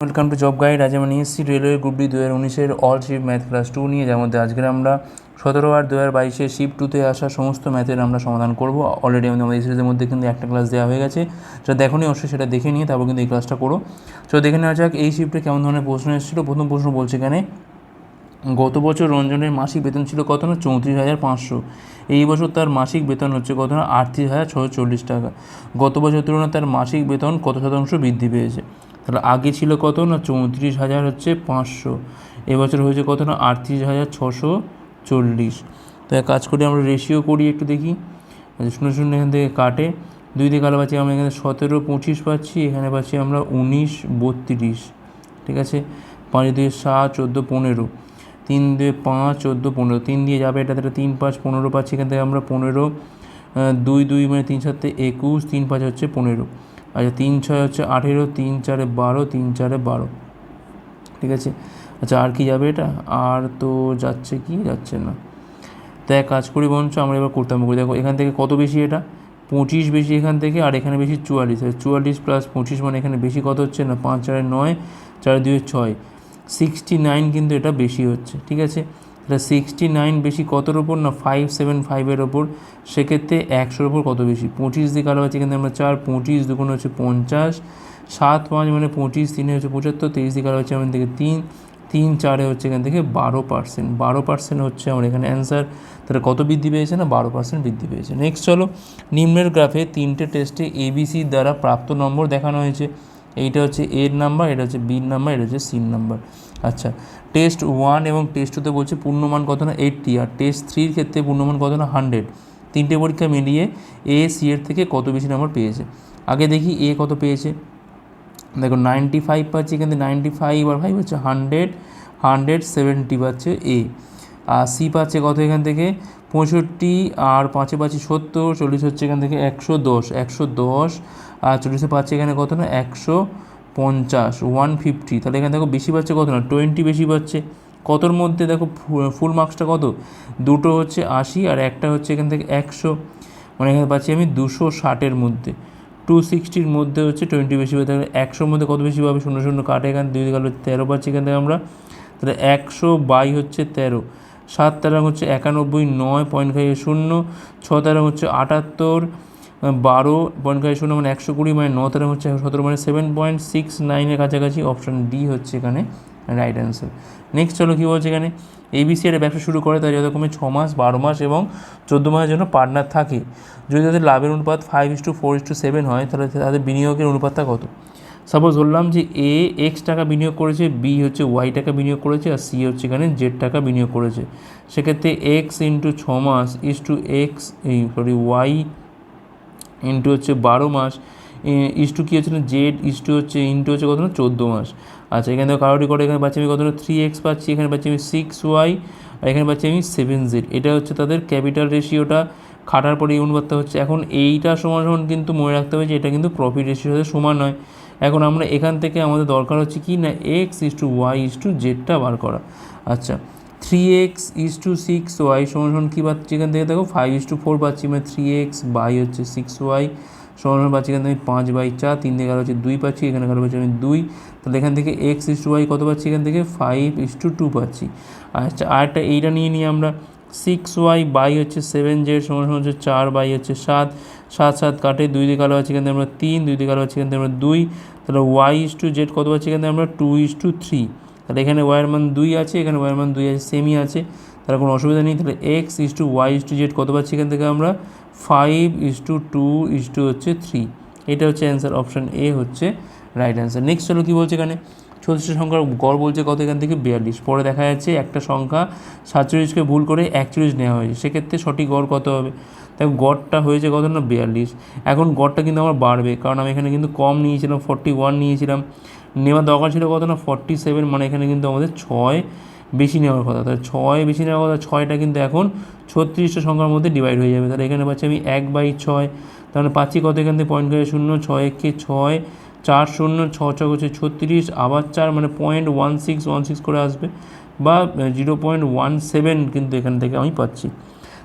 Welcome to job guide আজ আমরা নিয়ে রেলওয়ে গ্রুপ ডি দু হাজার উনিশের all shift math class two নিয়ে যার মধ্যে আজকের আমরা সতেরো আট দু হাজার বাইশে শিফট টুতে আসা সমস্ত ম্যাথের আমরা সমাধান করব। অলরেডি আমাদের আমাদের সিরিজের মধ্যে কিন্তু একটা ক্লাস দেওয়া হয়ে গেছে। যেটা দেখো নি অবশ্যই সেটা দেখে নিয়ে তারপর কিন্তু এই ক্লাসটা করো। তো দেখে নেওয়া যাক, এই শিফটে কেমন ধরনের প্রশ্ন এসেছিল? প্রথম প্রশ্ন বলছে এখানে, গত বছর রঞ্জনের মাসিক বেতন ছিল কত না? চৌত্রিশ হাজার পাঁচশো। এই বছর তার মাসিক বেতন হচ্ছে কত না? আটত্রিশ হাজার ছশো চল্লিশ টাকা। গত বছর তুলনায় তার মাসিক বেতন কত শতাংশ বৃদ্ধি পেয়েছে? তাহলে আগে ছিল কত? না, চৌত্রিশ হাজার হচ্ছে পাঁচশো। এবছর হয়েছে কত না? আটত্রিশ হাজার ছশো চল্লিশ। তো এক কাজ করি, আমরা রেশিও করি একটু দেখি। আচ্ছা শূন্য শূন্য এখান থেকে কাটে। দুই দিকে আলো পাচ্ছি আমরা, এখানে সতেরো পঁচিশ পাচ্ছি, এখানে পাচ্ছি আমরা উনিশ বত্রিশ। ঠিক আছে? পাঁচ দিয়ে সাত, চোদ্দ পনেরো। তিন দিয়ে পাঁচ, চোদ্দ পনেরো। তিন দিয়ে যাবে এটা, তাহলে তিন পাঁচ পনেরো পাচ্ছি, এখান থেকে আমরা পনেরো দুই দুই মানে তিন সাতে একুশ, তিন পাঁচ হচ্ছে পনেরো। আচ্ছা তিন ছয় হচ্ছে আঠেরো, তিন চারে বারো, তিন চারে বারো। ঠিক আছে? আচ্ছা আর কি যাবে এটা? আর তো যাচ্ছে কি? যাচ্ছে না। তো এক কাজ করি বঞ্চ আমরা এবার করতাম করি দেখো, এখান থেকে কত বেশি এটা? পঁচিশ বেশি এখান থেকে, আর এখানে বেশি চুয়াল্লিশ। চুয়াল্লিশ প্লাস পঁচিশ মানে এখানে বেশি কত হচ্ছে না? পাঁচ চারে নয়, চার দুই ছয়। সিক্সটি নাইন কিন্তু এটা বেশি হচ্ছে। ঠিক আছে? তাহলে সিক্সটি নাইন বেশি কতর ওপর না ফাইভ সেভেন ফাইভের ওপর সেক্ষেত্রে একশোর ওপর কত বেশি? পঁচিশ দিয়ে কালো আছে এখানে আমরা চার, পঁচিশ দুগুণ হচ্ছে পঞ্চাশ। সাত পাঁচ মানে পঁচিশ, তিনে হচ্ছে পঁচাত্তর, তেইশ দিয়ে কালো হচ্ছে আমাদের থেকে তিন। তিন, চারে হচ্ছে এখান থেকে বারো পার্সেন্ট বারো পার্সেন্ট হচ্ছে আমার এখানে অ্যান্সার তাহলে কত বৃদ্ধি পেয়েছে না? বারো পার্সেন্ট বৃদ্ধি পেয়েছে। নেক্সট চলো, নিম্নের গ্রাফে তিনটে টেস্টে এবিসির দ্বারা প্রাপ্ত নম্বর দেখানো হয়েছে। এইটা হচ্ছে এর নাম্বার এটা হচ্ছে বির নাম্বার এটা হচ্ছে সির নাম্বার আচ্ছা টেস্ট ওয়ান এবং টেস্ট টুতে বলছে পূর্ণমান কত না এইটটি আর টেস্ট থ্রির ক্ষেত্রে পূর্ণমান কত না হান্ড্রেড তিনটে পরীক্ষা মিলিয়ে এ সি এর থেকে কত বেশি নাম্বার পেয়েছে? আগে দেখি এ কত পেয়েছে। দেখো নাইনটি ফাইভ পাচ্ছি এখান নাইনটি ফাইভ আর ফাইভ হচ্ছে হান্ড্রেড হান্ড্রেড সেভেন্টি পাচ্ছে এ আর সি পাচ্ছে কত এখান থেকে? পঁয়ষট্টি, আর পাঁচে পাচ্ছি সত্তর, চল্লিশ হচ্ছে এখান থেকে একশো দশ একশো দশ। আর চল্লিশে পাচ্ছে এখানে কত না? একশো পঞ্চাশ ওয়ান ফিফটি তাহলে এখানে দেখো বেশি পাচ্ছে কত না? টোয়েন্টি বেশি পাচ্ছে। কতর মধ্যে দেখো ফুল মার্কসটা কত? দুটো হচ্ছে আশি আর একটা হচ্ছে এখান থেকে একশো। মানে এখানে পাচ্ছি আমি দুশো ষাটের মধ্যে। টু সিক্সটির মধ্যে হচ্ছে টোয়েন্টি বেশি পাবে তাহলে একশোর মধ্যে কত বেশি পাবে? শূন্য শূন্য কাটে এখান দুই গেল তেরো পাচ্ছি এখান থেকে আমরা। তাহলে একশো বাই হচ্ছে তেরো। সাত তেরো হচ্ছে একানব্বই, নয় পয়েন্ট ফাইভ শূন্য। ছ তেরো হচ্ছে আটাত্তর। বারো পয়েন্ট ফাইভ শূন্য মানে একশো কুড়ি মানে ন তেরো হচ্ছে সতেরো মানে সেভেন পয়েন্ট সিক্স নাইনের কাছাকাছি অপশান ডি হচ্ছে এখানে রাইট অ্যান্সার নেক্সট চলো কী বলছে এখানে? এবিসি এর ব্যবসা শুরু করে তাই যথাক্রমে ছ মাস, বারো মাস এবং চোদ্দ মাসের জন্য পার্টনার থাকে। যদি তাদের লাভের অনুপাত five is to four is to seven হয়, তাহলে তাদের বিনিয়োগের অনুপাতটা কত? সাপোজ ধরলাম যে এ এক্স টাকা বিনিয়োগ করেছে বি হচ্ছে ওয়াই টাকা বিনিয়োগ করেছে, আর সি হচ্ছে এখানে জেড টাকা বিনিয়োগ করেছে। সেক্ষেত্রে এক্স ইন্টু ছ মাস ইস টু এক্স এই সরি ওয়াই ইন্টু হচ্ছে বারো মাস ইস টু কী হচ্ছে না জেড ইস টু হচ্ছে ইন্টু হচ্ছে কত না, চোদ্দ মাস। আচ্ছা এখানে দেখো কারোটি করে এখানে পাচ্ছি আমি কত থ্রি এক্স পাচ্ছি, এখানে পাচ্ছি আমি সিক্স ওয়াই আর এখানে পাচ্ছি আমি সেভেন জেড এটা হচ্ছে তাদের ক্যাপিটাল রেশিওটা খাটার পরে এই অনুপাতটা হচ্ছে। এখন এইটা সমান সমান কিন্তু মনে রাখতে হবে যে এটা কিন্তু প্রফিট রেশিওর সাথে সমান নয়। এখন আমরা এখান থেকে আমাদের দরকার হচ্ছে কি না x is to y is to জেডটা বার করা। আচ্ছা three x is to six y সমান কী পাচ্ছি এখান থেকে? দেখো ফাইভ ইস টু ফোর পাচ্ছি মানে থ্রি এক্স বাই হচ্ছে সিক্স ওয়াই সমান পাচ্ছি এখান থেকে আমি পাঁচ বাই চার, তিন থেকে হচ্ছে দুই পাচ্ছি, এখানে কারও পাচ্ছি আমি দুই। তাহলে এখান থেকে এক্স ইস টু ওয়াই কত পাচ্ছি এখান থেকে? ফাইভ ইস টু টু পাচ্ছি। আচ্ছা আরেকটা এইটা নিয়ে নিই আমরা। সিক্স ওয়াই বাই হচ্ছে সেভেন জেড সমান হচ্ছে চার বাই হচ্ছে সাত। সাত সাত কাটে, দুই দিকে কালো আছে এখান আমরা তিন, দুই দিকে কালো আছে এখান থেকে আমরা দুই। তাহলে ওয়াই ইস টু জেড কত পাচ্ছি এখান থেকে? আমরা টু ইস টু থ্রি তাহলে এখানে ওয়াইয়ের মান দুই আছে, এখানে ওয়াইয়ের মান দুই আছে সেমই আছে। তাহলে কোনো অসুবিধা নেই। তাহলে x is to y is to z কত পাচ্ছি এখান থেকে আমরা? Five is to two is to হচ্ছে থ্রি এটা হচ্ছে অ্যান্সার অপশান এ হচ্ছে রাইট অ্যান্সার নেক্সট হলো কী বলছে এখানে? চল্লিশটা সংখ্যার গড় বলছে কত এখান থেকে? বিয়াল্লিশ। পরে দেখা যাচ্ছে একটা সংখ্যা সাতচল্লিশকে ভুল করে একচল্লিশ নেওয়া হয়েছে। সেক্ষেত্রে সঠিক গড় কত হবে? তাই গড়টা হয়েছে কত না? বিয়াল্লিশ। এখন গড়টা কিন্তু আমার বাড়বে। কারণ আমি এখানে কিন্তু কম নিয়েছিলাম ফর্টি ওয়ান নিয়েছিলাম। নেওয়ার দরকার ছিল কত না ফর্টি সেভেন মানে এখানে কিন্তু আমাদের ছয় বেশি নেওয়ার কথা। তাহলে ছয় বেশি নেওয়ার কথা, ছয়টা কিন্তু এখন ছত্রিশটা সংখ্যার মধ্যে ডিভাইড হয়ে যাবে। তাহলে এখানে পাচ্ছি আমি এক বাই ছয়, তাহলে পাচ্ছি কত এখান থেকে? পয়েন্ট করে শূন্য, ছয় একে ছয়, চার শূন্য, ছ ছক হচ্ছে ছত্রিশ, আবার চার মানে point one six one six করে আসবে। বা জিরো পয়েন্ট ওয়ান সেভেন কিন্তু এখান থেকে আমি পাচ্ছি।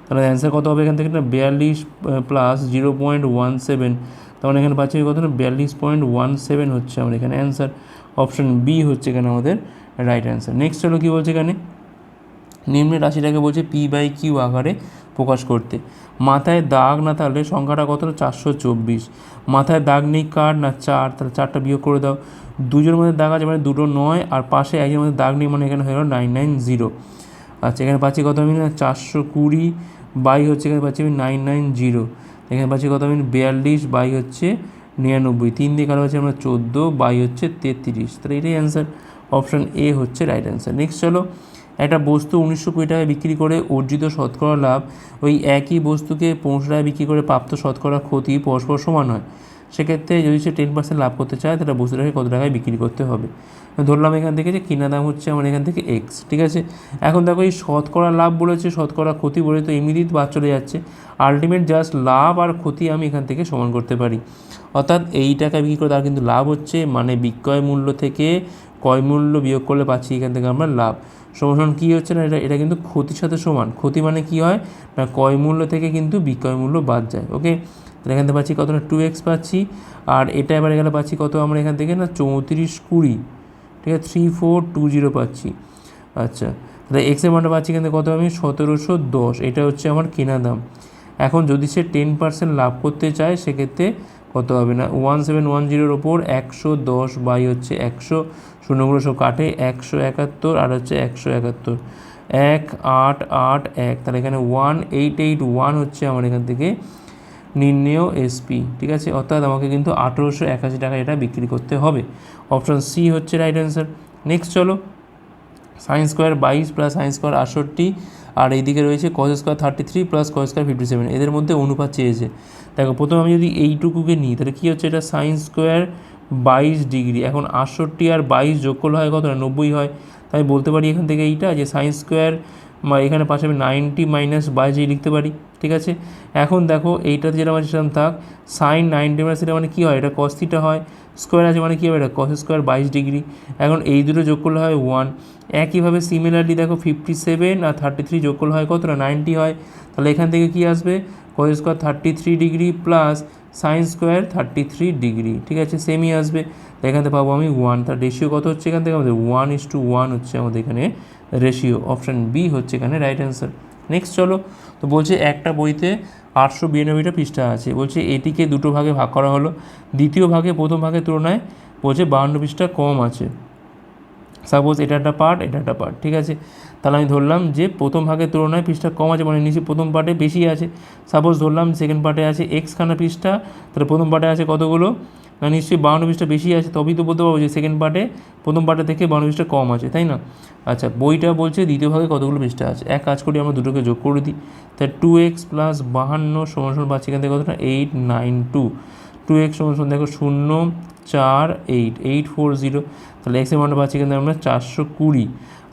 তাহলে অ্যান্সার কত হবে এখান থেকে? না, বিয়াল্লিশ plus zero point one seven তাহলে এখানে পাচ্ছি কত না? বিয়াল্লিশ পয়েন্ট ওয়ান সেভেন হচ্ছে আমার এখানে অ্যান্সার অপশন বি হচ্ছে এখানে আমাদের রাইট অ্যান্সার নেক্সট হলো কী বলছে এখানে? নিম্ন রাশিটাকে বলছে পি বাই কিউ আকারে প্রকাশ করতে। মাথায় দাগ না থাকলে সংখ্যাটা কত চারশো চব্বিশ। মাথায় দাগ নেই কার? না চার। তাহলে চারটা বিয়োগ করে দাও। দুজনের মধ্যে দাগ আছে মানে দুটো নয়, আর পাশে একজনের মধ্যে দাগ নেই মানে এখানে হয়ে গেলো নাইন নাইন জিরো আচ্ছা এখানে পাচ্ছি কত আমি? না, চারশো কুড়ি। বাই হচ্ছে এখানে পাচ্ছি আমি নাইন নাইন জিরো এখানে পাচ্ছি কত আমি বিয়াল্লিশ বাই হচ্ছে নিরানব্বই। তিন দিয়ে কারও হচ্ছে আমরা চোদ্দ বাই হচ্ছে তেত্রিশ। তাহলে এটাই অ্যান্সার অপশান এ হচ্ছে রাইট অ্যান্সার নেক্সট চলো, একটা বস্তু উনিশশো কুড়ি টাকায় বিক্রি করে অর্জিত শতকরা লাভ, ওই একই বস্তুকে পনেরোশো টাকায় বিক্রি করে প্রাপ্ত শতকরা ক্ষতি পরস্পর সমান হয়। সেক্ষেত্রে যদি সে টেন পার্সেন্ট লাভ করতে চায়, তাহলে বস্তুটাকে কত টাকায় বিক্রি করতে হবে? ধরলাম এখান থেকে যে কিনা দাম হচ্ছে আমার এখান থেকে এক্স ঠিক আছে? এখন দেখো এই শতকরা লাভ বলেছে, শতকরা ক্ষতি বলে তো এমনিতেই বাদ চলে যাচ্ছে। আলটিমেট জাস্ট লাভ আর ক্ষতি আমি এখান থেকে সমান করতে পারি। অর্থাৎ এই টাকা বিক্রি করে তার কিন্তু লাভ হচ্ছে মানে বিক্রয় মূল্য থেকে ক্রয় মূল্য বিয়োগ করলে পাচ্ছি এখান থেকে আমরা লাভ। সমান কী হচ্ছে না, এটা এটা কিন্তু ক্ষতির সাথে সমান। ক্ষতি মানে কী হয়? না, ক্রয় মূল্য থেকে কিন্তু বিক্রয় মূল্য বাদ যায় ওকে তাহলে এখান থেকে পাচ্ছি কত না টু এক্স পাচ্ছি। আর এটা এবার গেলে পাচ্ছি কত? আমরা এখান থেকে না, চৌত্রিশ কুড়ি। ঠিক আছে থ্রি ফোর টু জিরো পাচ্ছি। আচ্ছা তাহলে এক্সের মানটা পাচ্ছি থেকে কত আমি? সতেরোশো দশ। এটা হচ্ছে আমার কেনা দাম। এখন যদি সে টেন পার্সেন্ট লাভ করতে চায়, সেক্ষেত্রে কত হবে না? ওয়ান সেভেন ওয়ান জিরোর ওপর একশো দশ বাই হচ্ছে একশো। শূন্যগুলো সব কাটে একশো একাত্তর আর হচ্ছে একশো একাত্তর। এক, আট আট, এক। তাহলে এখানে ওয়ান এইট এইট ওয়ান হচ্ছে আমার এখান থেকে নির্ণেয় এসপি ঠিক আছে? অর্থাৎ আমাকে কিন্তু আঠেরোশো একাশি টাকা এটা বিক্রি করতে হবে। অপশন সি হচ্ছে রাইট অ্যান্সার নেক্সট চলো সায়েন্স স্কোয়ার বাইশ প্লাস সায়েন্স স্কোয়ার আটষট্টি, আর এইদিকে রয়েছে cos square thirty three plus cos square fifty seven এদের মধ্যে অনুপাত চেয়েছে। দেখো, প্রথমে আমি যদি এইটুকুকে নিই, তাহলে কী হচ্ছে? এটা সায়েন্স স্কোয়ার বাইশ ডিগ্রি। এখন আটষট্টি আর বাইশ যোগ করলে হয় কত? না, নব্বই হয়। তাই বলতে পারি এখান থেকে এইটা যে সায়েন্স স্কোয়ার বা এখানে পাশে আমি নাইনটি মাইনাস বাইশ লিখতে পারি, ঠিক আছে? এখন দেখো, এইটাতে যেটা আছে সেরকম থাক সাইন নাইনটি মাইনাস এটা মানে কী হয়? এটা কস্তিটা হয়। স্কোয়ার আছে মানে কী হবে এটা? কস স্কোয়ার বাইশ ডিগ্রি। এখন এই দুটো যোগ করলে হয় ওয়ান একইভাবে সিমিলারলি দেখো ফিফটি সেভেন আর থার্টি থ্রি যোগ করলে হয় কতটা? নাইনটি হয়। তাহলে এখান থেকে কী আসবে? Cos square thirty three degree plus sine square thirty three degree. ঠিক আছে? সেমই আসবে। এখান থেকে পাবো আমি ওয়ান তার রেশিও কত হচ্ছে এখান থেকে? আমাদের ওয়ান ইস টু ওয়ান হচ্ছে আমাদের এখানে রেশিও অপশান বি হচ্ছে এখানে রাইট অ্যান্সার নেক্সট চলো। তো বলছে একটা বইতে আটশো বিরানব্বইটা পৃষ্ঠা আছে। বলছে, এটিকে দুটো ভাগে ভাগ করা হলো। দ্বিতীয় ভাগে, প্রথম ভাগের তুলনায় বলছে বাহান্ন পৃষ্ঠা কম আছে। সাপোজ এটা একটা পার্ট এটা একটা পার্ট ঠিক আছে? তাহলে আমি ধরলাম যে প্রথম ভাগের তুলনায় পৃষ্ঠা কম আছে মানে নিচে প্রথম পার্টে বেশি আছে। সাপোজ ধরলাম সেকেন্ড পার্টে আছে এক্সখানা পৃষ্ঠা, তাহলে প্রথম পার্টে আছে কতগুলো? না, নিশ্চয়ই বাউন্ন পৃষ্ঠা বেশি আছে, তবেই তো বলতে পারব যে সেকেন্ড পার্টে প্রথম পার্টে থেকে বাউন্ন পৃষ্ঠা কম আছে, তাই না? আচ্ছা বইটা বলছে দ্বিতীয় ভাগে কতগুলো পৃষ্ঠা আছে? এক কাজ করি, আমরা দুটোকে যোগ করে দিই। তাই টু এক্স প্লাস বাহান্ন সমান সমান পাচ্ছি এখান থেকে কতটা? Eight nine two two x সমান সমান দেখো শূন্য, চার এইট এইট ফোর জিরো তাহলে এক্সের মানটা পাচ্ছি এখান থেকে আমরা চারশো কুড়ি।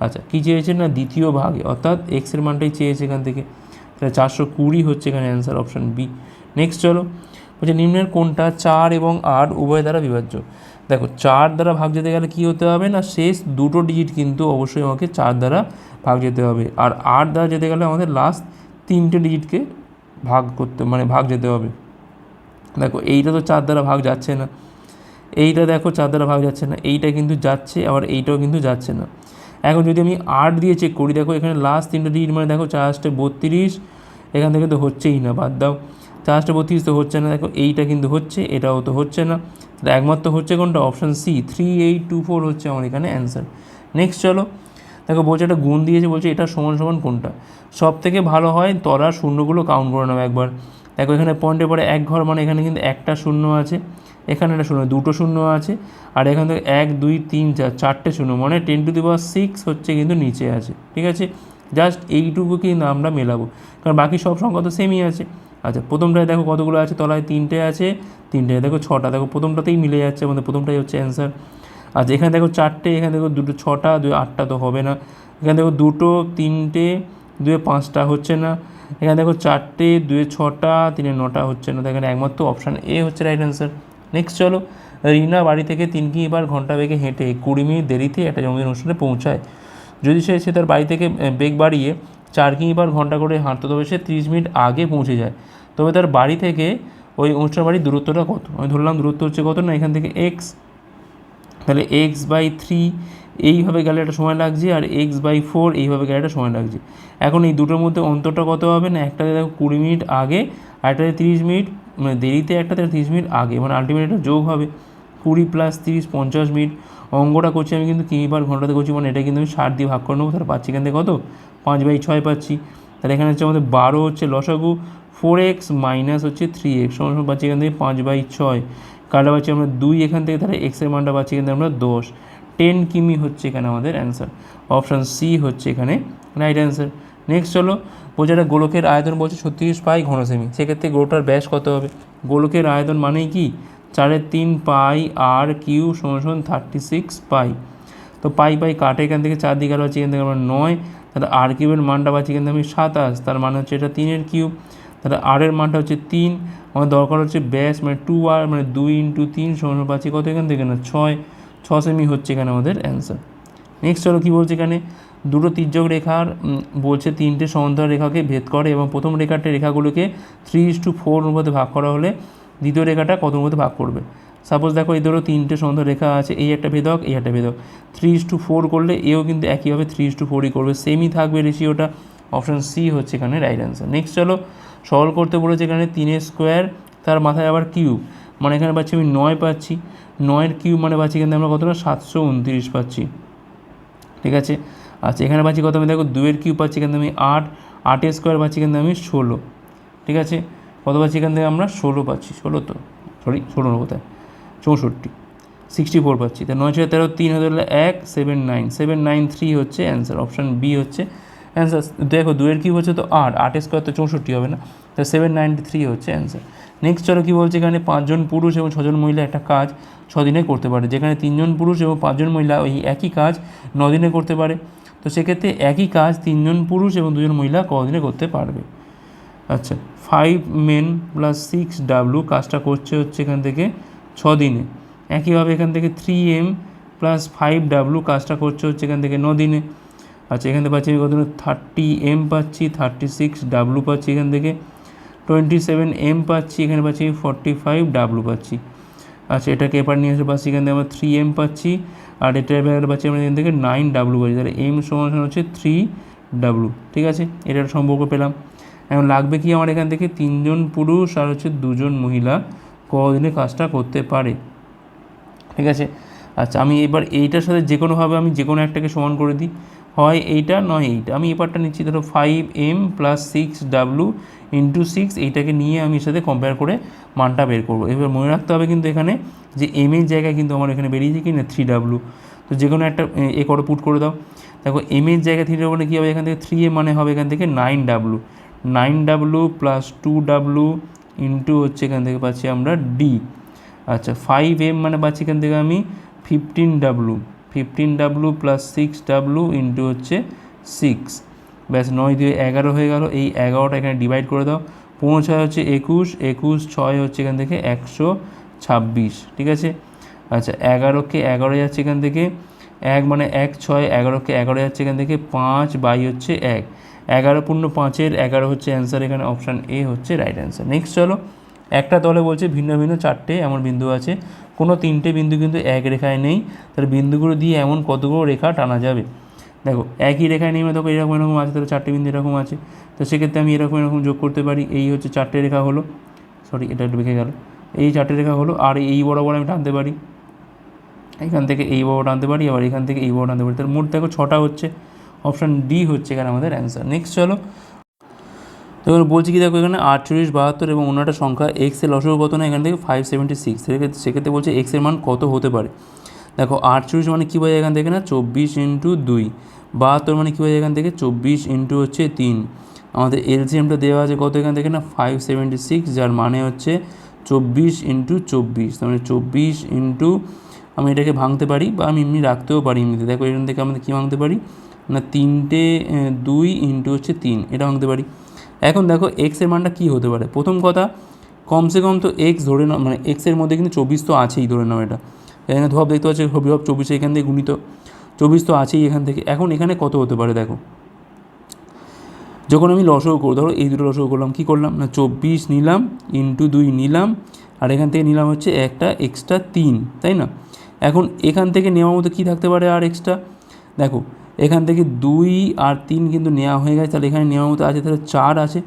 আচ্ছা কী চেয়েছে না? দ্বিতীয় ভাগে। অর্থাৎ এক্সের মানটাই চেয়েছে এখান থেকে। তাহলে চারশো কুড়ি হচ্ছে এখানে অ্যান্সার অপশান বি নেক্সট চলো। বলছে নিম্নের কোনটা চার এবং আট উভয় দ্বারা বিভাজ্য। দেখো, চার দ্বারা ভাগ যেতে গেলে কী হতে হবে না, শেষ দুটো ডিজিট কিন্তু অবশ্যই আমাকে চার দ্বারা ভাগ যেতে হবে। আর আট দ্বারা যেতে গেলে আমাদের লাস্ট তিনটে ডিজিটকে ভাগ করতে মানে ভাগ যেতে হবে। দেখো, এইটা তো চার দ্বারা ভাগ যাচ্ছে না। এইটা দেখো, চার দ্বারা ভাগ যাচ্ছে না। এইটা কিন্তু যাচ্ছে, আবার এইটাও কিন্তু যাচ্ছে না। এখন যদি আমি আট দিয়ে চেক করি, দেখো এখানে লাস্ট তিনটে ডিজিট মানে দেখো চারটে বত্রিশ, এখান থেকে তো হচ্ছেই না, বাদ দাও। চারটে বত্রিশ তো হচ্ছে না, দেখো এইটা কিন্তু হচ্ছে, এটাও তো হচ্ছে না। তাহলে একমাত্র হচ্ছে কোনটা? Option C three eight two four হচ্ছে আমার এখানে অ্যান্সার নেক্সট চলো, দেখো বলছে একটা গুণ দিয়েছে, বলছে এটা সমান সমান কোনটা? সব থেকে ভালো হয় তরা শূন্যগুলো কাউন্ট করে নেবে একবার। দেখো এখানে পয়েন্টের পরে এক ঘর মানে এখানে কিন্তু একটা শূন্য আছে, এখানে একটা শূন্য, দুটো শূন্য আছে, আর এখান থেকে এক, দুই, তিন, চার, চারটে শূন্য মানে ten to the power six হচ্ছে কিন্তু নিচে আছে, ঠিক আছে? জাস্ট এইটুকু কিন্তু আমরা মেলাবো, কারণ বাকি সব সংখ্যা তো সেমই আছে। আচ্ছা প্রথমটায় দেখো কতগুলো আছে? তলায় তিনটে আছে, তিনটে, দেখো ছটা, দেখো প্রথমটাতেই মিলে যাচ্ছে আমাদের প্রথমটাই হচ্ছে অ্যান্সার আচ্ছা এখানে দেখো চারটে, এখানে দেখো দুটো ছটা দুই আটটা তো হবে না। এখানে দেখো দুটো, তিনটে, দুয়ে পাঁচটা হচ্ছে না। এখানে দেখো চারটে, দুয়ে ছটা, তিনে নটা হচ্ছে না। তো এখানে একমাত্র অপশান এ হচ্ছে রাইট অ্যান্সার নেক্সট চলো, রিনা বাড়ি থেকে তিন কিবার ঘণ্টা বেগে হেঁটে কুড়ি মিনিট দেরিতে একটা জন্মদিন অনুষ্ঠানে পৌঁছায়। যদি সে সে তার বাড়ি থেকে বেগ বাড়িয়ে চার কিবার ঘণ্টা করে হাঁটতে তবে সে তিরিশ মিনিট আগে পৌঁছে যায়। তবে তার বাড়ি থেকে ওই অনুষ্ঠান বাড়ির দূরত্বটা কত? আমি ধরলাম দূরত্ব হচ্ছে কত না, এখান থেকে এক্স তাহলে এক্স বাই থ্রি এইভাবে গেলে একটা সময় লাগছে, আর এক্স বাই ফোর এইভাবে গেলে একটা সময় লাগছে। এখন এই দুটোর মধ্যে অন্তরটা কত হবে না, একটাতে দেখো কুড়ি মিনিট আগে, আর একটাতে তিরিশ মিনিট মানে দেরিতে একটাতে তিরিশ মিনিট আগে মানে আলটিমেট একটা যোগ হবে কুড়ি প্লাস তিরিশ, পঞ্চাশ মিনিট। অঙ্কটা করছি আমি কিন্তু কিমি পার ঘন্টাতে করছি মানে এটা কিন্তু আমি ষাট দিয়ে ভাগ করে নেব, তাহলে পাচ্ছি এখান থেকে কত? পাঁচ বাই ছয় পাচ্ছি। তাহলে এখানে হচ্ছে আমাদের বারো হচ্ছে লসাগু ফোর এক্স মাইনাস হচ্ছে থ্রি এক্স সমান পাচ্ছি এখান থেকে পাঁচ বাই ছয়। কাটা পাচ্ছি আমরা দুই এখান থেকে, তাহলে এক্সের মানটা পাচ্ছি এখান থেকে আমরা দশ। টেন কিমি হচ্ছে এখানে আমাদের অ্যান্সার অপশান সি হচ্ছে এখানে রাইট অ্যান্সার নেক্সট চলো একটা গোলকের আয়তন বলছে ছত্রিশ পাই ঘন সেমি সেক্ষেত্রে গোলটার ব্যাস কত হবে? গোলকের আয়তন মানেই কি? চারের তিন পাই আর কিউ সমান সমান থার্টি সিক্স পাই। তো পাই পাই কাটে এখান থেকে চার দিকে আরও আছে, এখান থেকে আমরা নয়। তাহলে আর কিউবের মানটা পাচ্ছি কিন্তু আমি সাতাশ, তার মানে হচ্ছে এটা তিনের কিউব। তাহলে আর এর মানটা হচ্ছে তিন, আমার দরকার হচ্ছে ব্যাস মানে টু আর মানে দুই ইন্টু তিন সমান পাচ্ছি কত এখান থেকে না? ছয় ছ সেমি হচ্ছে এখানে আমাদের অ্যান্সার নেক্সট চলো কী বলছে এখানে? দুটো তির্যক রেখার বলছে তিনটে সমান্তরাল রেখাকে ভেদ করে এবং প্রথম রেখাটা রেখাগুলোকে থ্রি ইস টু ফোর মধ্যে ভাগ করা হলে দ্বিতীয় রেখাটা কত মধ্যে ভাগ করবে? সাপোজ দেখো এই ধরো তিনটে সমান্তরাল রেখা আছে, এই একটা ভেদক, এই একটা ভেদক। থ্রি ইস টু ফোর করলে এও কিন্তু একইভাবে থ্রি ইস টু ফোরই করবে। সেমই থাকবে রেশিওটা অপশান সি হচ্ছে এখানে রাইট অ্যান্সার নেক্সট চলো, সরল করতে বলেছে এখানে তিনের স্কোয়ার তার মাথায় আবার কিউব মানে এখানে পাচ্ছি আমি নয় পাচ্ছি। নয়ের কিউব মানে পাচ্ছি কিন্তু আমরা কতটা? সাতশো উনত্রিশ পাচ্ছি। ঠিক আছে? আচ্ছা এখানে পাচ্ছি কত আমি? দেখো দুয়ের কিউব পাচ্ছি কিন্তু আমি আট। আটের স্কোয়ার পাচ্ছি কিন্তু আমি ষোলো। ঠিক আছে? কত পাচ্ছি এখান থেকে আমরা? ষোলো পাচ্ছি। ষোলো তো? সরি ষোলো কোথায়? চৌষট্টি। সিক্সটি ফোর পাচ্ছি। তা নয় ছয় তেরো তিন হতে হলে এক seven nine seven nine three হচ্ছে অ্যান্সার অপশান বি হচ্ছে অ্যান্সার দেখো দুয়ের কিউব হচ্ছে তো আট। আটের স্কোয়ার তো চৌষট্টি হবে না। তা সেভেন নাইনটি থ্রি হচ্ছে অ্যান্সার নেক্সট চলো কী বলছে এখানে? পাঁচজন পুরুষ এবং ছজন মহিলা একটা কাজ ছদিনে করতে পারে। যেখানে তিনজন পুরুষ এবং পাঁচজন মহিলা ওই একই কাজ নদিনে করতে পারে। তো সেক্ষেত্রে একই কাজ তিনজন পুরুষ এবং দুজন মহিলা কদিনে করতে পারবে? আচ্ছা five men plus six W কাজটা করছে হচ্ছে এখান থেকে ছ দিনে একইভাবে এখান থেকে three M plus five W কাজটা করছে হচ্ছে এখান থেকে ন দিনে আচ্ছা এখান থেকে পাচ্ছি আমি কত থার্টি এম পাচ্ছি থার্টি সিক্স ডাব্লু পাচ্ছি এখান থেকে। টোয়েন্টি সেভেন এম পাচ্ছি, এখানে পাচ্ছি ফর্টি ফাইভ ডাব্লু পাচ্ছি। আচ্ছা এটাকে এবার নিয়ে আসে পাচ্ছি এখান থেকে আমরা থ্রি এম পাচ্ছি। আর এটা এবার পাচ্ছি আমরা এখান থেকে নাইন ডাব্লু পাচ্ছি। তাহলে এম সমান হচ্ছে থ্রি ডাব্লু ঠিক আছে? এটার সম্পর্ক পেলাম। এখন লাগবে কি আমার এখান থেকে তিনজন পুরুষ আর হচ্ছে দুজন মহিলা? কদিনে কাজটা করতে পারে। ঠিক আছে? আচ্ছা আমি এবার এইটার সাথে যে কোনোভাবে আমি যে কোনো একটাকে সমান করে দিই। হয় এইটা নয় এইটা। আমি এবারটা নিচ্ছি ধরো five M plus six W into six এইটাকে নিয়ে আমি এর সাথে কম্পেয়ার করে মানটা বের করব। এবার মনে রাখতে হবে কিন্তু এখানে যে এম এর জায়গায় কিন্তু আমার এখানে বেরিয়েছে কি না? থ্রি ডাব্লু তো যে কোনো একটা এ, করে পুট করে দাও। দেখো এম এর জায়গায় থ্রি ডাব্লু কী হবে? এখান থেকে থ্রি এ মানে হবে এখান থেকে nine W nine W plus two W into হচ্ছে এখান থেকে পাচ্ছি আমরা ডি আচ্ছা ফাইভ এম মানে পাচ্ছি এখান থেকে আমি fifteen W fifteen W plus six W into হচ্ছে সিক্স ব্যাস, নয় দিয়ে এগারো হয়ে গেল। এই এগারোটা এখানে ডিভাইড করে দাও। পনেরো ছয় হচ্ছে একুশ। একুশ ছয় হচ্ছে এখান থেকে একশো ছাব্বিশ। ঠিক আছে? আচ্ছা এগারোকে এগারো যাচ্ছে এখান থেকে এক মানে এক, ছয় এগারোকে এগারো যাচ্ছে এখান থেকে পাঁচ, বাই হচ্ছে এক। এগারো পূর্ণ পাঁচের এগারো হচ্ছে অ্যান্সার এখানে অপশান এ হচ্ছে রাইট অ্যান্সার নেক্সট চলো, একটা দলে বলছে ভিন্ন ভিন্ন চারটে এমন বিন্দু আছে, কোনো তিনটে বিন্দু কিন্তু এক রেখায় নেই, তাহলে বিন্দুগুলো দিয়ে এমন কতগুলো রেখা টানা যাবে? দেখো, একই রেখায় নেই দেখো এরকম এরকম আছে, তাহলে চারটে বিন্দু এরকম আছে, তো সেক্ষেত্রে আমি এরকম এরকম যোগ করতে পারি, এই হচ্ছে চারটে রেখা হলো সরি এটা একটু বেঁকে গেল, এই চারটে রেখা হলো, আর এই বরাবর আমি টানতে পারি, এখান থেকে এই বড় টানতে পারি, আবার এখান থেকে এই বড় টানতে পারি, তাহলে মোট দেখো ছটা হচ্ছে অপশান ডি হচ্ছে এখানে আমাদের অ্যান্সার। নেক্সট চলো। তো বলছি কি, দেখো এখানে আটচল্লিশ, বাহাত্তর এবং অন্যটা সংখ্যা এক্সের লসগু কত না এখান থেকে ফাইভ সেভেন্টি সিক্স সেক্ষেত্রে সেক্ষেত্রে বলছে এক্সের মান কত হতে পারে? দেখো, আটচল্লিশ মানে কী বোঝায় এখান থেকে না? চব্বিশ ইন্টু দুই। বাহাত্তর মানে কী বোঝায় এখান থেকে? চব্বিশ ইন্টু হচ্ছে তিন। আমাদের এলসিএমটা দেওয়া আছে কত এখান থেকে না? ফাইভ সেভেন্টি সিক্স যার মানে হচ্ছে চব্বিশ ইন্টু চব্বিশ। তার মানে চব্বিশ ইন্টু আমি এটাকে ভাঙতে পারি বা আমি এমনি রাখতেও পারি এমনিতে। দেখো, এখান থেকে আমাদের কী ভাঙতে পারি? না তিনটে দুই ইন্টু হচ্ছে তিন, এটা ভাঙতে পারি। এখন দেখো এক্সের মানটা কী হতে পারে? প্রথম কথা, কমসে কম তো এক্স ধরে নাও মানে এক্সের মধ্যে কিন্তু চব্বিশ তো আছেই ধরে নাও এটা। এখানে ধপ দেখতে পাচ্ছি বিভব চব্বিশে এখান থেকে গুণিত। চব্বিশ তো আছেই এখান থেকে। এখন এখানে কত হতে পারে দেখো? যখন আমি লসও করব, ধরো এই দুটো লসও করলাম, কী করলাম? না, চব্বিশ নিলাম, ইন্টু দুই নিলাম, আর এখান থেকে নিলাম হচ্ছে একটা এক্সট্রা তিন, তাই না? এখন এখান থেকে নেওয়ার মতো কী থাকতে পারে আর এক্সট্রা? দেখো এখান থেকে দুই আর তিন কিন্তু নেওয়া হয়ে গেছে, তাহলে এখানে নেওয়ার মতো আছে, তাহলে চার আছে।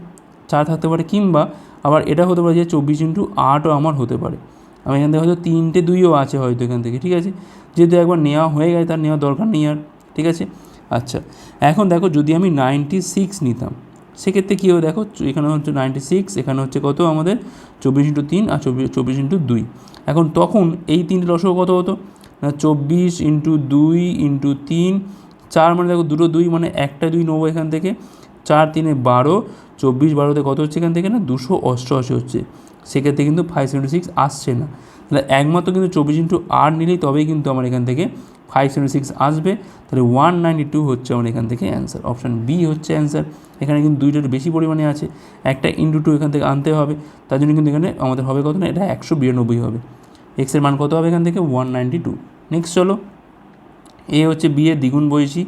চার থাকতে পারে কিংবা আবার এটা হতে পারে যে চব্বিশ ইন্টু আটও আমার হতে পারে। আমি এখান থেকে হয়তো তিনটে দুইও আছে হয়তো এখান থেকে, ঠিক আছে? যেহেতু একবার নেওয়া হয়ে গেছে, তার নেওয়ার দরকার নেই আর, ঠিক আছে? আচ্ছা এখন দেখো যদি আমি নাইনটি সিক্স নিতাম, সেক্ষেত্রে কী হবে দেখো? এখানে হচ্ছে নাইনটি সিক্স এখানে হচ্ছে কত? আমাদের চব্বিশ ইন্টু তিন আর চব্বিশ চব্বিশ ইন্টু দুই। এখন তখন এই তিনটে লসও কত হতো? না, চব্বিশ ইন্টু দুই ইন্টু তিন চার মানে দেখো দুটো দুই মানে একটা দুই নেব এখান থেকে। চার তিনে বারো, চব্বিশ বারোতে কত হচ্ছে এখান থেকে না? দুশো অষ্টআশি হচ্ছে। সেক্ষেত্রে কিন্তু ফাইভ সেভেন্টি সিক্স আসছে না। তাহলে একমাত্র কিন্তু চব্বিশ ইন্টু আর নিলেই তবেই কিন্তু আমার এখান থেকে ফাইভ সেভেন্টি সিক্স আসবে। তাহলে ওয়ান নাইনটি টু হচ্ছে আমার এখান থেকে অ্যান্সার অপশান বি হচ্ছে অ্যান্সার এখানে কিন্তু দুইটার বেশি পরিমাণে আছে। একটা ইন্টু টু এখান থেকে আনতে হবে। তার জন্য কিন্তু এখানে আমাদের হবে কত না? এটা একশো বিরানব্বই হবে। এক্সের মান কত হবে এখান থেকে? ওয়ান নাইনটি টু নেক্সট চলো। এ হচ্ছে বি এর দ্বিগুণ বয়সী,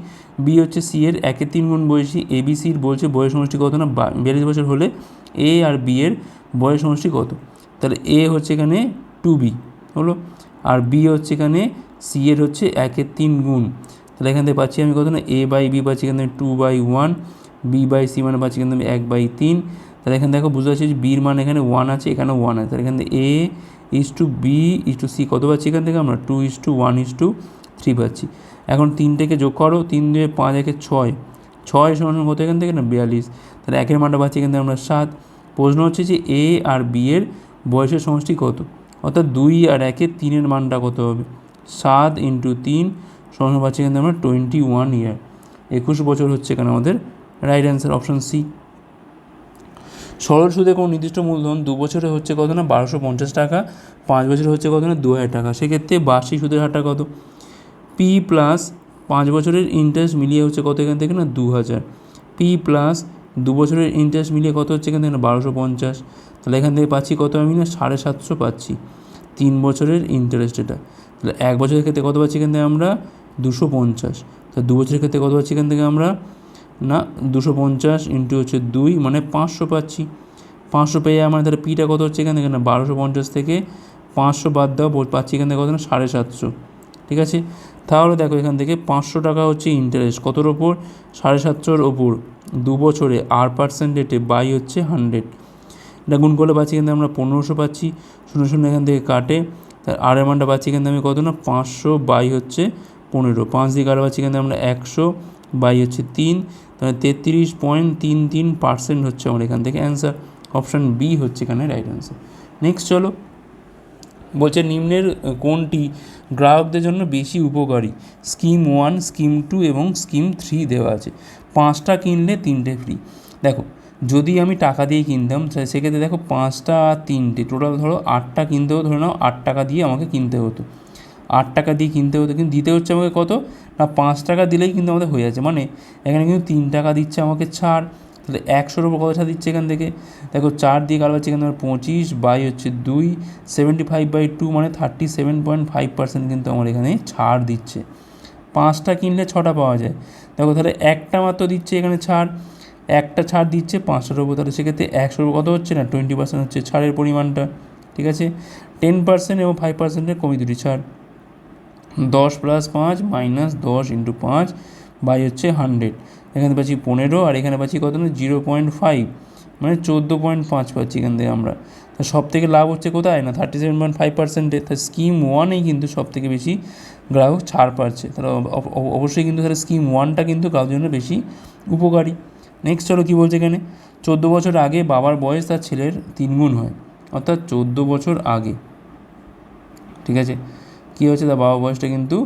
বি হচ্ছে সি এর একের তিন গুণ বয়সী, এ, বি সির বলছে বয়স সমষ্টি কত না? বিয়াল্লিশ বছর হলে এ আর বি এর বয়স সমষ্টি কত? তাহলে এ হচ্ছে এখানে টু বি, হলো? আর বি হচ্ছে এখানে সি এর হচ্ছে একের তিন গুণ তাহলে এখান থেকে পাচ্ছি আমি কত না? এ বাই বি পাচ্ছি এখান two by one, B by C মানে পাচ্ছি এখান থেকে এক বাই তিন। তাহলে এখানে দেখো বুঝতে পারছি যে বির মান এখানে ওয়ান আছে, এখানে ওয়ান আছে। তাহলে এখান থেকে A is to B is to C কত পাচ্ছি এখান থেকে আমরা? Two is to one is to three পাচ্ছি। এখন তিনটেকে যোগ করো, তিন দুয়ে পাঁচ, একে ছয়। ছয় সমান কত এখান থেকে না? বিয়াল্লিশ। তাহলে একের মানটা পাচ্ছি এখান থেকে আমরা সাত। প্রশ্ন হচ্ছে যে এ আর বি এর বয়সের সমষ্টি কত? অর্থাৎ দুই আর একের তিনের মানটা কত হবে? সাত ইন্টু তিন সমান পাচ্ছি এখান থেকে আমরা টোয়েন্টি ওয়ান ইয়ার একুশ বছর হচ্ছে এখানে আমাদের রাইট অ্যান্সার অপশন সি সরল সুদে কোনো নির্দিষ্ট মূলধন দু বছরে হচ্ছে কত না? বারোশো পঞ্চাশ টাকা। পাঁচ বছরে হচ্ছে কত না? দু হাজার টাকা। সেক্ষেত্রে বার্ষিক সুদের হারটা কত? পি প্লাস পাঁচ বছরের ইন্টারেস্ট মিলিয়ে হচ্ছে কত এখান থেকে না? দু হাজার পি প্লাস দু বছরের ইন্টারেস্ট মিলিয়ে কত হচ্ছে এখান থেকে না? বারোশো পঞ্চাশ। তাহলে এখান থেকে পাচ্ছি কত আমি না? সাড়ে সাতশো পাচ্ছি। তিন বছরের ইন্টারেস্ট এটা। তাহলে এক বছরের ক্ষেত্রে কত পাচ্ছি এখান থেকে আমরা? দুশো পঞ্চাশ। তা দু বছরের ক্ষেত্রে কত পাচ্ছি এখান থেকে আমরা? না, দুশো পঞ্চাশ ইন্টু হচ্ছে দুই মানে পাঁচশো পাচ্ছি। পাঁচশো পেয়ে আমার তাহলে পিটা কত হচ্ছে এখান থেকে না? বারোশো পঞ্চাশ থেকে পাঁচশো বাদ দেওয়া পাচ্ছি এখান থেকে কত না? সাড়ে সাতশো। ঠিক আছে? তাহলে দেখো এখান থেকে পাঁচশো টাকা হচ্ছে ইন্টারেস্ট কতর ওপর সাড়ে সাতশোর ওপর দু বছরে আর পার্সেন্ট রেটে বাই হচ্ছে হান্ড্রেড এটা গুণ করলে পাচ্ছি থেকে আমরা পনেরোশো পাচ্ছি। শূন্য শূন্য এখান থেকে কাটে। তার আর মানটা পাচ্ছি থেকে আমি কত না? পাঁচশো বাই হচ্ছে পনেরো। পাঁচ দিয়ে কাটা পাচ্ছি থেকে আমরা একশো বাই হচ্ছে তিন। তাহলে তেত্রিশ পয়েন্ট তিন তিন পার্সেন্ট হচ্ছে আমার এখান থেকে অ্যান্সার অপশান বি হচ্ছে এখানে রাইট অ্যান্সার নেক্সট চলো। বলছে নিম্নের কোনটি? গ্রাহকদের জন্য বেশি উপকারী। স্কিম ওয়ান, স্কিম টু এবং স্কিম থ্রি দেওয়া আছে। পাঁচটা কিনলে তিনটে ফ্রি। দেখো, যদি আমি টাকা দিয়ে কিনতাম সেক্ষেত্রে দেখো পাঁচটা আর তিনটে। টোটাল ধরো আটটা কিনতেও ধরে নাও, আট টাকা দিয়ে আমাকে কিনতে হতো। আট টাকা দিয়ে কিনতে হতো, কিন্তু দিতে হচ্ছে আমাকে কত? না, পাঁচ টাকা দিলেই কিন্তু আমাদের হয়ে যাচ্ছে। মানে এখানে কিন্তু তিন টাকা দিচ্ছে আমাকে ছাড়। তাহলে একশোর ওপর কতটা দিচ্ছে এখান থেকে? দেখো চার দিয়ে কাল পাচ্ছি এখান থেকে পঁচিশ, বাই হচ্ছে দুই সেভেন্টি ফাইভ বাই টু মানে thirty seven point five percent কিন্তু আমার এখানে ছাড় দিচ্ছে। পাঁচটা কিনলে ছটা পাওয়া যায়। দেখো তাহলে একটা মাত্র দিচ্ছে এখানে ছাড়, একটা ছাড় দিচ্ছে পাঁচটার ওপর তাহলে সেক্ষেত্রে একশোর উপর কত হচ্ছে না? টোয়েন্টি পার্সেন্ট হচ্ছে ছাড়ের পরিমাণটা, ঠিক আছে? টেন পার্সেন্ট এবং ফাইভ পার্সেন্টের কমি দুটি ছাড়। দশ প্লাস পাঁচ মাইনাস দশ ইন্টু পাঁচ, বাই হচ্ছে হান্ড্রেড এখানে পাচ্ছি পনেরো আর এখানে পাচ্ছি কত না? জিরো পয়েন্ট ফাইভ মানে চোদ্দ পয়েন্ট পাঁচ পাচ্ছি এখান থেকে আমরা। তা সব থেকে লাভ হচ্ছে কোথায়? না থার্টি সেভেন পয়েন্ট ফাইভ পার্সেন্টে তা স্কিম ওয়ানেই কিন্তু সব থেকে বেশি গ্রাহক ছাড় পাচ্ছে। তাহলে অবশ্যই কিন্তু তাহলে স্কিম ওয়ানটা কিন্তু কারোর জন্য বেশি উপকারী। নেক্সট চলো কী বলছে এখানে? চোদ্দ বছর আগে বাবার বয়স তার ছেলের তিনগুণ হয়, অর্থাৎ চোদ্দ বছর আগে। ঠিক আছে? কী হচ্ছে? তার বাবা বয়সটা কিন্তু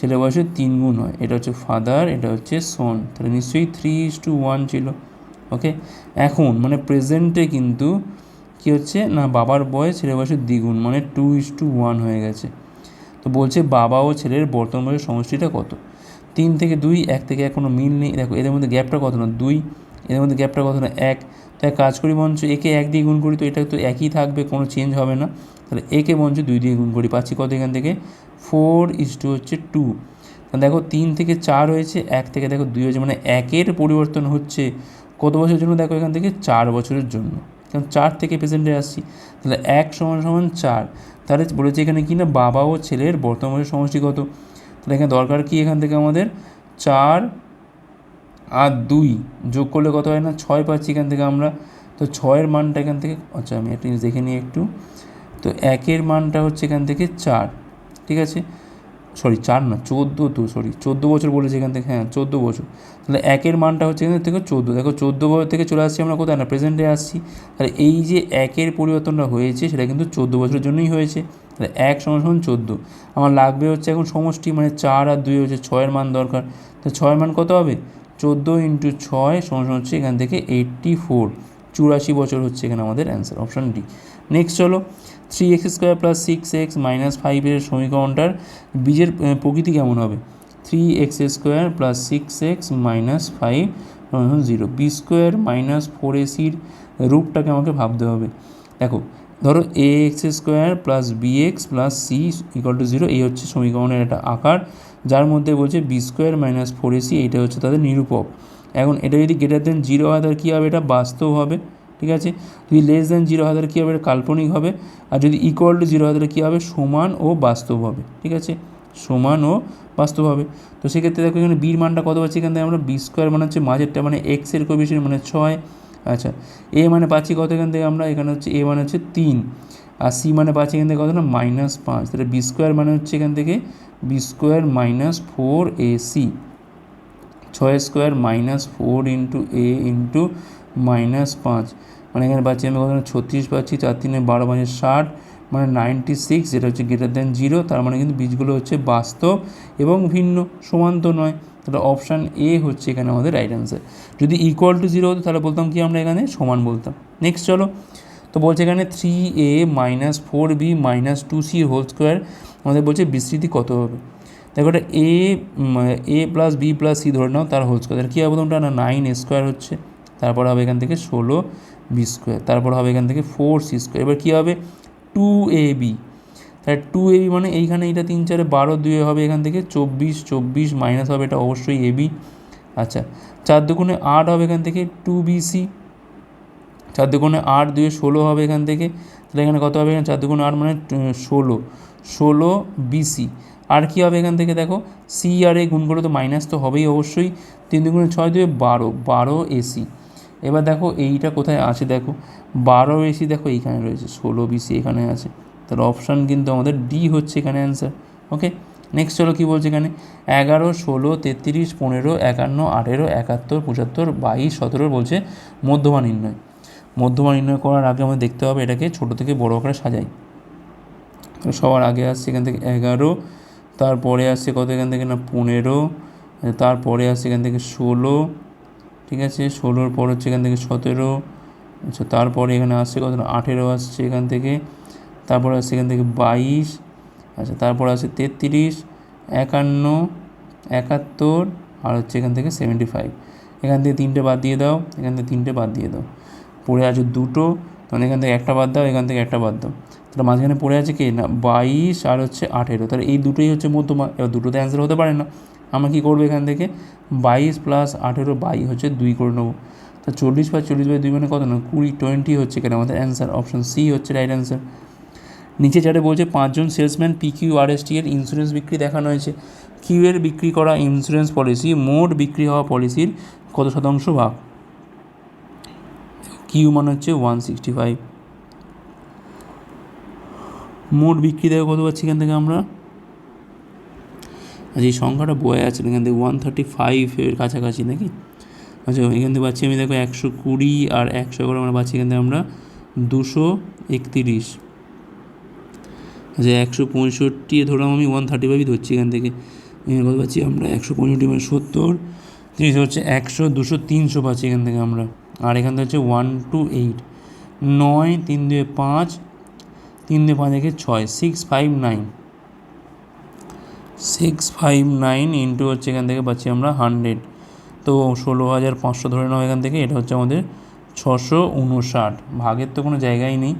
ছেলে বয়সে তিন গুণ হয়। এটা হচ্ছে ফাদার এটা হচ্ছে সন তাহলে নিশ্চয়ই থ্রি ইস টু ওয়ান ছিল। ওকে এখন মানে প্রেজেন্টে কিন্তু কি হচ্ছে? না, বাবার বয়স ছেলে বয়সের দ্বিগুণ মানে টু ইস টু ওয়ান হয়ে গেছে। তো বলছে বাবা ও ছেলের বর্তমান বয়সের সমষ্টিটা কত? তিন থেকে দুই, এক থেকে এক কোনো মিল নেই। দেখো, এদের মধ্যে গ্যাপটা কত না? দুই এদের মধ্যে গ্যাপটা কত না এক তাই কাজ করি মঞ্চ একে এক দিয়ে গুণ করি, তো এটা তো একই থাকবে, কোনো চেঞ্জ হবে না। তাহলে একে মঞ্চ দুই দিয়ে গুণ করি। পাচ্ছি কত এখান থেকে? ফোর ইস টু হচ্ছে টু দেখো, তিন থেকে চার হয়েছে, এক থেকে দেখো দুই হয়েছে মানে একের পরিবর্তন হচ্ছে কত বছরের জন্য? দেখো এখান থেকে চার বছরের জন্য। কারণ চার থেকে প্রেজেন্টে আসছি। তাহলে এক সমান সমান চার। তাহলে বলেছে এখানে কি না? বাবা ও ছেলের বর্তমান বয়সের সমষ্টি কত? তাহলে এখানে দরকার কি এখান থেকে আমাদের? চার আর দুই যোগ করলে কত হয় না? ছয় পাচ্ছি এখান থেকে আমরা। তো ছয়ের মানটা এখান থেকে আচ্ছা আমি একটা জিনিস দেখে নিই একটু। তো একের মানটা হচ্ছে এখান থেকে চার, ঠিক আছে? সরি চার না, চোদ্দ তো সরি চোদ্দ বছর বলেছে এখান থেকে হ্যাঁ চোদ্দ বছর। তাহলে একের মানটা হচ্ছে এখান থেকে চোদ্দ। দেখো, চোদ্দ বছর থেকে চলে আসছি আমরা কোথায়? না প্রেজেন্টে আসছি। তাহলে এই যে একের পরিবর্তনটা হয়েছে, সেটা কিন্তু চোদ্দ বছরের জন্যই হয়েছে। তাহলে এক সমান সমান চোদ্দ। আমার লাগবে হচ্ছে এখন সমষ্টি মানে চার আর দুই হচ্ছে ছয়ের মান দরকার। তো ছয়ের মান কত হবে? চোদ্দ ইন্টু ছয় সমান হচ্ছে এখান থেকে এইট্টি ফোর চুরাশি বছর হচ্ছে এখানে আমাদের অ্যান্সার অপশান ডি নেক্সট চলো three x square plus six x minus ফাইভের সমীকরণটার বীজের প্রকৃতি কেমন হবে? Three x square plus six x minus five zero B square minus four এসির রূপটাকে আমাকে ভাবতে হবে। দেখো, ধরো A x square plus B x plus C equal to zero এই হচ্ছে সমীকরণের একটা আকার। যার মধ্যে বলছে B square minus four AC এইটা হচ্ছে তাদের নিরূপক। এখন এটা যদি গ্রেটার দেন জিরো হয়, তাহলে কী হবে? এটা বাস্তব হবে, ঠিক আছে? যদি লেস দেন জিরো হয়, তাহলে কী হবে? এটা কাল্পনিক হবে। আর যদি ইকুয়াল টু জিরো হয়, তাহলে কী হবে? সমান ও বাস্তব হবে, ঠিক আছে? সমান ও বাস্তব হবে। তো সেক্ষেত্রে দেখো এখানে বির মানটা কত পাচ্ছি? এখান থেকে আমরা বি স্কোয়ার মানে হচ্ছে মাঝেরটা মানে এক্সের কোভিশন মানে ছয়। আচ্ছা এ মানে পাচ্ছি কত এখান থেকে আমরা? এখানে হচ্ছে এ মানে হচ্ছে তিন। আর সি মানে পাচ্ছি এখান থেকে কত? না মাইনাস পাঁচ। তাহলে বি স্কোয়ার মানে হচ্ছে এখান থেকে B square minus four A C. ছয় square minus four into A into minus পাঁচ। মানে এখানে পাচ্ছি আমি কত ছত্রিশ পাচ্ছি, চার তিনে বারো পাঁচে ষাট মানে নাইনটি সিক্স যেটা হচ্ছে গ্রেটার দেন জিরো তার মানে কিন্তু বীজগুলো হচ্ছে বাস্তব এবং ভিন্ন, সমান তো নয়। তাহলে অপশান এ হচ্ছে এখানে আমাদের রাইট অ্যান্সার যদি ইকুয়াল টু জিরো হতো, তাহলে বলতাম কি আমরা এখানে? সমান বলতাম। নেক্সট চলো। তো বলছে এখানে three A minus four B minus two C whole square আমাদের বলছে বিস্তৃতি কত হবে? দেখো এটা A A plus B plus C ধরে নাও, তার হোল স্কোয়ার কী হবে প্রথমটা না নাইন স্কোয়ার হচ্ছে, তারপর হবে এখান থেকে ষোলো বি স্কোয়ার তারপর হবে এখান থেকে ফোর সি স্কোয়ার এবার কী হবে? টু এ বি তাহলে টু এ বি মানে এইখানে এটা তিন চারে বারো, দুয়ে হবে এখান থেকে চব্বিশ চব্বিশ মাইনাস হবে এটা অবশ্যই এ বি আচ্ছা চার দুগুণে আট হবে এখান থেকে টু বি সি চার দুগুণে আট, দুয়ে ষোলো হবে এখান থেকে। তাহলে এখানে কত হবে? এখানে চার দুগুণে আট মানে ষোলো। ষোলো বিসি আর কী হবে এখান থেকে দেখো? সি আর এ গুণ করে তো মাইনাস তো হবেই অবশ্যই। তিন দুগুণে ছয় দুয়ে বারো বারো এসি এবার দেখো এইটা কোথায় আছে দেখো? বারো এসি দেখো এইখানে রয়েছে, ষোলো বিসি এখানে আছে। তাহলে অপশান কিন্তু আমাদের ডি হচ্ছে এখানে অ্যান্সার ওকে নেক্সট চলো কী বলছে এখানে? এগারো, ষোলো, তেত্রিশ, পনেরো, একান্ন, আঠেরো, একাত্তর, পঁচাত্তর, বাইশ, সতেরো বলছে মধ্যমা নির্ণয়। মধ্যমা নির্ণয় করার আগে আমাদের দেখতে হবে এটাকে ছোটো থেকে বড় আকারে সাজাই। সবার আগে আসছে এখান থেকে এগারো তারপরে আসছে কত এখান থেকে না পনেরো তারপরে আসছে এখান থেকে ষোলো ঠিক আছে ষোলোর পর হচ্ছে এখান থেকে সতেরো আচ্ছা তারপরে এখানে আসছে কত আঠেরো আসছে এখান থেকে তারপরে আসছে এখান থেকে বাইশ আচ্ছা তারপর আছে তেত্রিশ একান্ন একাত্তর আর হচ্ছে এখান থেকে সেভেন্টি ফাইভ এখান থেকে তিনটে বাদ দিয়ে দাও এখান থেকে তিনটে বাদ দিয়ে দাও পড়ে আছে দুটো তখন এখান থেকে একটা বাদ দাও এখান থেকে একটা বাদ দাও তাহলে মাঝখানে পড়ে আছে কি? না, বাইশ আর হচ্ছে আঠেরো। তাহলে এই দুটোই হচ্ছে মধ্যমা, এবার দুটোতে অ্যান্সার হতে পারে না। আমরা কী করব এখান থেকে? বাইশ প্লাস আঠেরো বাই হচ্ছে দুই করে নেব। তা চল্লিশ বা চল্লিশ বাই দুই মানে কত না? কুড়ি টোয়েন্টি হচ্ছে কেন আমাদের অ্যান্সার অপশন সি হচ্ছে রাইট অ্যান্সার নিচে চারে বলছে, পাঁচজন salesman P Q R S T এর ইন্স্যুরেন্স বিক্রি দেখানো হয়েছে। কিউ এর বিক্রি করা ইন্স্যুরেন্স পলিসি মোট বিক্রি হওয়া পলিসির কত শতাংশ ভাগ? কিউ মানে হচ্ছে ওয়ান সিক্সটি ফাইভ মোট বিক্রি দেওয়া কত পাচ্ছি এখান থেকে আমরা? আচ্ছা এই সংখ্যাটা বয়ে আছে, এখান থেকে ওয়ান থার্টি ফাইভের কাছাকাছি নাকি? আচ্ছা এখান থেকে পাচ্ছি আমি দেখো একশো কুড়ি আর একশো করে আমরা পাচ্ছি, এখান থেকে আমরা দুশো একতিরিশ। আচ্ছা একশো পঁয়ষট্টি ধরলাম আমি ওয়ান থার্টি ফাইভই ধরছি এখান থেকে। কত পাচ্ছি আমরা? একশো পঁয়ষট্টি মানে সত্তর। তিরিশ হচ্ছে একশো, দুশো, তিনশো পাচ্ছি এখান থেকে আমরা। আর এখান থেকে হচ্ছে ওয়ান টু এইট নয়, তিন দুয়ে পাঁচ তিন দুয়ে পাঁচ একে ছয় six five nine six five nine into হচ্ছে এখান থেকে পাচ্ছি আমরা হান্ড্রেড তো ষোলো হাজার পাঁচশো ধরে নাও এখান থেকে, এটা হচ্ছে আমাদের ছশো উনষাট। ভাগের তো কোনো জায়গাই নেই।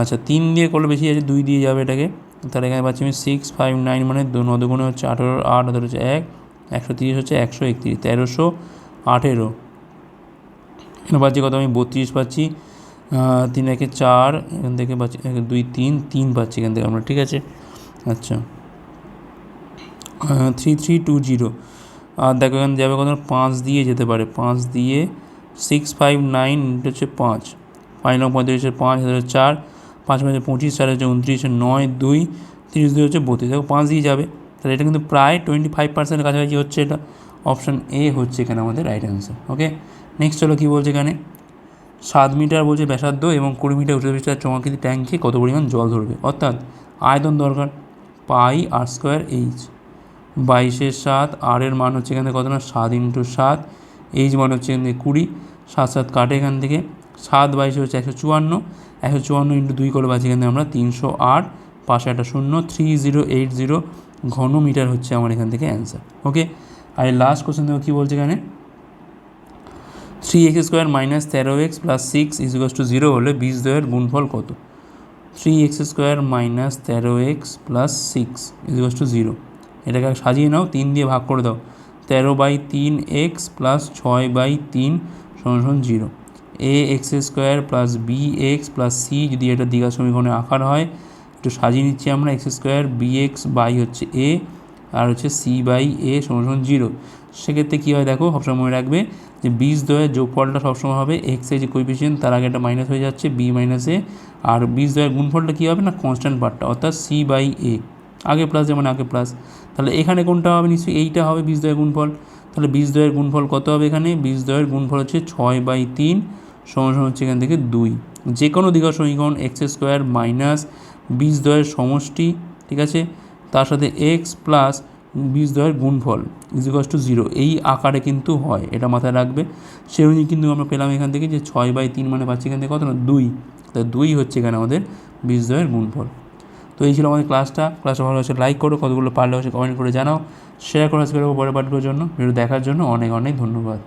আচ্ছা তিন দিয়ে করলে বেশি আছে দুই দিয়ে যাবে এটাকে। তাহলে এখানে পাচ্ছি আমি সিক্স ফাইভ নাইন মানে নদগুণে হচ্ছে আঠেরো, আট হাজার হচ্ছে এক, একশো তিরিশ হচ্ছে একশো একত্রিশ, তেরোশো আঠেরো। এখানে পাচ্ছি কত? আমি বত্রিশ পাচ্ছি। তিন একে চার, এখান থেকে পাচ্ছি দুই, তিন তিন পাচ্ছি এখান থেকে আমরা, ঠিক আছে? আচ্ছা। থ্রি থ্রি টু জিরো আর দেখো, এখানে যাবে কত পাঁচ দিয়ে যেতে পারে। পাঁচ দিয়ে সিক্স ফাইভ নাইন এটা হচ্ছে পাঁচ। পাঁচ নয় পঁয়ত্রিশের পাঁচ হাজার চার, পাঁচ পাঁচে পঁচিশ চার হচ্ছে উনত্রিশে, নয়, দুই, তিরিশ, দুই হচ্ছে বত্রিশ। দেখো, পাঁচ দিয়ে যাবে। তাহলে এটা কিন্তু প্রায় টোয়েন্টি ফাইভ পার্সেন্টের কাছাকাছি হচ্ছে এটা। অপশান এ হচ্ছে এখানে আমাদের রাইট অ্যান্সার ওকে নেক্সট হলো কী বলছে এখানে? সাত মিটার বলছে ব্যাসার্ধ এবং কুড়ি মিটার উচ্চতা বিশিষ্ট চমাকৃতি ট্যাঙ্কে কত পরিমাণ জল ধরবে? অর্থাৎ আয়তন দরকার পাই আর স্কোয়ার এইচ বাইশের সাত আর এর মান হচ্ছে এখানে কত না সাত ইন্টু সাত এইচ মান হচ্ছে এখান থেকে কুড়ি। সাত সাত কাটে এখান থেকে। সাত বাইশে হচ্ছে একশো চুয়ান্ন একশো চুয়ান্ন ইন্টু দুই করে পাচ্ছি এখান থেকে আমরা তিনশো আট, পাশে একটা শূন্য থ্রি জিরো এইট জিরো ঘন মিটার হচ্ছে আমার এখান থেকে অ্যান্সার ওকে আর লাস্ট কোশ্চেন দেখো কী বলছে এখানে? থ্রি এক্স স্কোয়ার মাইনাস তেরো এক্স প্লাস সিক্স ইজিকাস টু জিরো হলে বীজ দ্বয়ের গুণফল কত? থ্রি এক্স স্কোয়ার মাইনাস তেরো এক্স প্লাস সিক্স ইজিকাস টু জিরো এটাকে সাজিয়ে নাও, তিন দিয়ে ভাগ করে দাও। তেরো বাই তিন এক্স প্লাস ছয় বাই তিন সমান zero A x square plus B x plus C যদি এটা দ্বিঘাত সমীকরণে আকার হয়, একটু সাজিয়ে নিচ্ছি আমরা x square B x by হচ্ছে এ আর হচ্ছে সি বাই এ সমান জিরো সেক্ষেত্রে কী হয় দেখো, সবসময় মনে রাখবে যে বীজ দ্বয়ের যোগফলটা সবসময় হবে এক্সের যে কোইফিসিয়েন্ট তার আগে একটা মাইনাস হয়ে যাচ্ছে বি মাইনাস এ আর বীজ দ্বয়ের গুণফলটা কী হবে না কনস্ট্যান্ট পার্টটা, অর্থাৎ সি বাই এ আগে প্লাস যেমন আগে প্লাস তাহলে এখানে কোনটা হবে? নিশ্চয়ই এইটা হবে বীজ দ্বয়ের গুণফল। তাহলে বীজ দ্বয়ের গুণফল কত হবে এখানে? বীজ দ্বয়ের গুণফল হচ্ছে ছয় বাই তিন সমান হচ্ছে এখান থেকে দুই। যে কোনো দ্বিঘাত সমীকরণ এক্স স্কোয়ার মাইনাস বীজ দ্বয়ের সমষ্টি, ঠিক আছে? তার সাথে এক্স প্লাস বীজ দ্বয়ের গুণফল ইজিকাস টু জিরো এই আকারে কিন্তু হয়, এটা মাথায় রাখবে। সেই অনুযায়ী কিন্তু আমরা পেলাম এখান থেকে যে ছয় বাই তিন মানে পাচ্ছি এখান থেকে কত না? দুই। তাই দুই হচ্ছে এখানে আমাদের বীজ দ্বয়ের গুণফল। তো এই ছিল আমাদের ক্লাসটা ক্লাসটা ভালো হচ্ছে লাইক করো, কতগুলো পারলে হচ্ছে কমেন্ট করে জানাও। শেয়ার করে আসবে পরের পাঠগুলোর জন্য। ভিডিও দেখার জন্য অনেক অনেক ধন্যবাদ।